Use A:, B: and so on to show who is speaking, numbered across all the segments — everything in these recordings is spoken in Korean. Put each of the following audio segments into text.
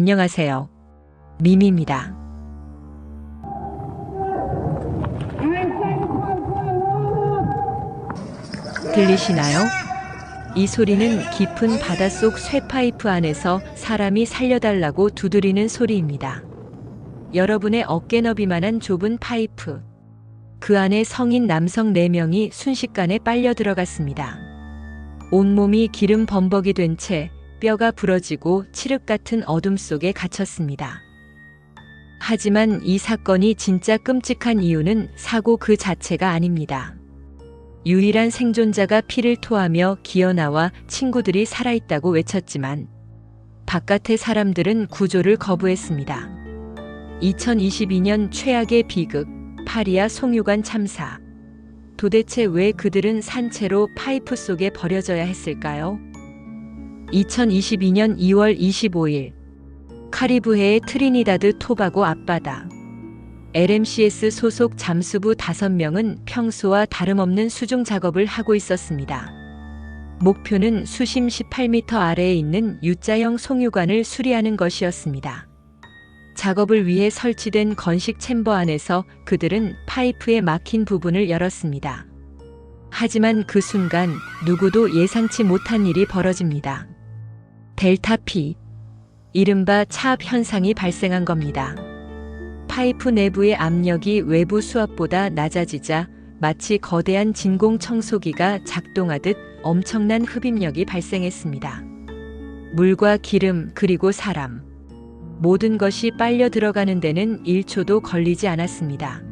A: 안녕하세요. 미미입니다. 들리시나요? 이 소리는 깊은 바닷속 쇠파이프 안에서 사람이 살려달라고 두드리는 소리입니다. 여러분의 어깨 너비만한 좁은 파이프. 그 안에 성인 남성 4명이 순식간에 빨려 들어갔습니다. 온몸이 기름 범벅이 된 채 뼈가 부러지고 칠흑 같은 어둠 속에 갇혔습니다. 하지만 이 사건이 진짜 끔찍한 이유는 사고 그 자체가 아닙니다. 유일한 생존자가 피를 토하며 기어나와 친구들이 살아있다고 외쳤지만 바깥의 사람들은 구조를 거부했습니다. 2022년 최악의 비극 파리아 송유관 참사. 도대체 왜 그들은 산채로 파이프 속에 버려져야 했을까요? 2022년 2월 25일 카리브해의 트리니다드 토바고 앞바다 LMCS 소속 잠수부 5명은 평소와 다름없는 수중 작업을 하고 있었습니다. 목표는 수심 18m 아래에 있는 U자형 송유관을 수리하는 것이었습니다. 작업을 위해 설치된 건식 챔버 안에서 그들은 파이프에 막힌 부분을 열었습니다. 하지만 그 순간 누구도 예상치 못한 일이 벌어집니다. 델타 P. 이른바 차압 현상이 발생한 겁니다. 파이프 내부의 압력이 외부 수압보다 낮아지자 마치 거대한 진공 청소기가 작동하듯 엄청난 흡입력이 발생했습니다. 물과 기름 그리고 사람. 모든 것이 빨려 들어가는 데는 1초도 걸리지 않았습니다.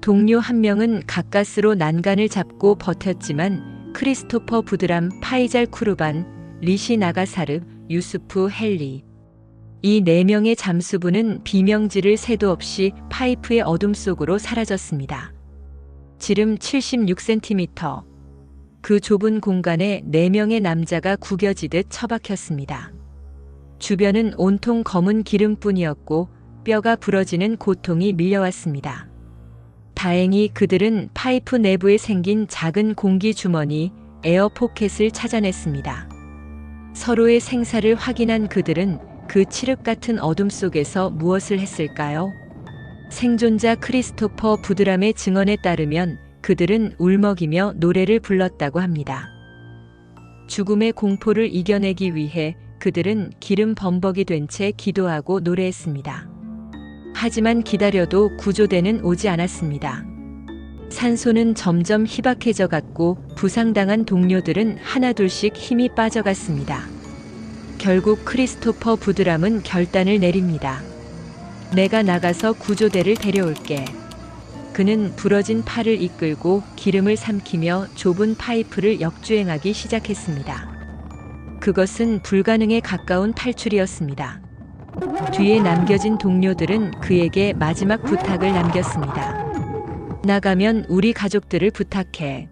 A: 동료 한 명은 가까스로 난간을 잡고 버텼지만 크리스토퍼 부드람 파이잘 쿠르반 리시 나가사르, 유스프 헬리. 이 네 명의 잠수부는 비명지를 새도 없이 파이프의 어둠 속으로 사라졌습니다. 지름 76cm. 그 좁은 공간에 네 명의 남자가 구겨지듯 처박혔습니다. 주변은 온통 검은 기름뿐이었고 뼈가 부러지는 고통이 밀려왔습니다. 다행히 그들은 파이프 내부에 생긴 작은 공기 주머니 에어 포켓을 찾아냈습니다. 서로의 생사를 확인한 그들은 그 칠흑 같은 어둠 속에서 무엇을 했을까요? 생존자 크리스토퍼 부드람의 증언에 따르면 그들은 울먹이며 노래를 불렀다고 합니다. 죽음의 공포를 이겨내기 위해 그들은 기름 범벅이 된 채 기도하고 노래했습니다. 하지만 기다려도 구조대는 오지 않았습니다. 산소는 점점 희박해져 갔고 부상당한 동료들은 하나둘씩 힘이 빠져갔습니다. 결국 크리스토퍼 부드람은 결단을 내립니다. 내가 나가서 구조대를 데려올게. 그는 부러진 팔을 이끌고 기름을 삼키며 좁은 파이프를 역주행하기 시작했습니다. 그것은 불가능에 가까운 탈출이었습니다. 뒤에 남겨진 동료들은 그에게 마지막 부탁을 남겼습니다. 나가면 우리 가족들을 부탁해.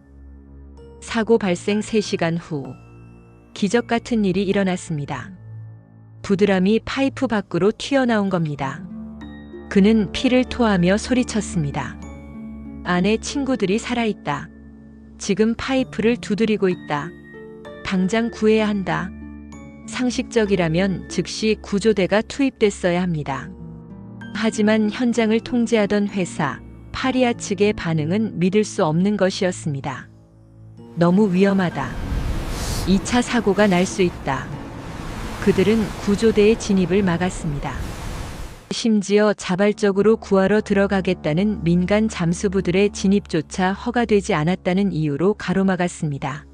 A: 사고 발생 3시간 후 기적 같은 일이 일어났습니다. 부드람이 파이프 밖으로 튀어나온 겁니다. 그는 피를 토하며 소리쳤습니다. 안에 친구들이 살아있다. 지금 파이프를 두드리고 있다. 당장 구해야 한다. 상식적이라면 즉시 구조대가 투입됐어야 합니다. 하지만 현장을 통제하던 회사 파리아 측의 반응은 믿을 수 없는 것이었습니다. 너무 위험하다. 2차 사고가 날 수 있다. 그들은 구조대의 진입을 막았습니다. 심지어 자발적으로 구하러 들어가겠다는 민간 잠수부들의 진입조차 허가되지 않았다는 이유로 가로막았습니다.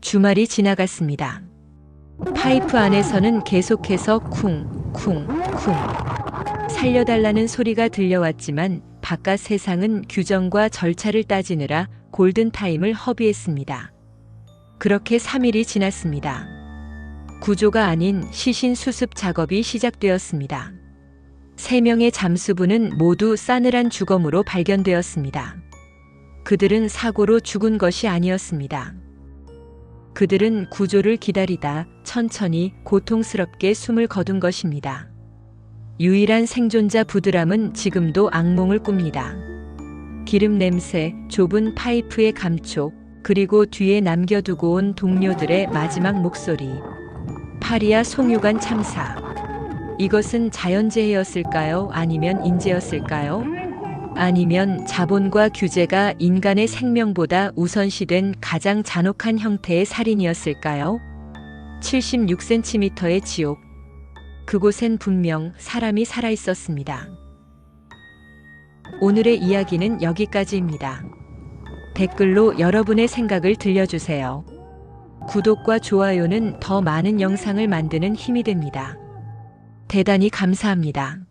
A: 주말이 지나갔습니다. 파이프 안에서는 계속해서 쿵, 쿵, 쿵. 살려달라는 소리가 들려왔지만 바깥 세상은 규정과 절차를 따지느라 골든타임을 허비했습니다. 그렇게 3일이 지났습니다. 구조가 아닌 시신 수습 작업이 시작되었습니다. 세 명의 잠수부는 모두 싸늘한 주검으로 발견되었습니다. 그들은 사고로 죽은 것이 아니었습니다. 그들은 구조를 기다리다 천천히 고통스럽게 숨을 거둔 것입니다. 유일한 생존자 부드람은 지금도 악몽을 꿉니다. 기름 냄새, 좁은 파이프의 감촉, 그리고 뒤에 남겨두고 온 동료들의 마지막 목소리. 파리아 송유관 참사. 이것은 자연재해였을까요? 아니면 인재였을까요? 아니면 자본과 규제가 인간의 생명보다 우선시된 가장 잔혹한 형태의 살인이었을까요? 76cm의 지옥. 그곳엔 분명 사람이 살아 있었습니다. 오늘의 이야기는 여기까지입니다. 댓글로 여러분의 생각을 들려주세요. 구독과 좋아요는 더 많은 영상을 만드는 힘이 됩니다. 대단히 감사합니다.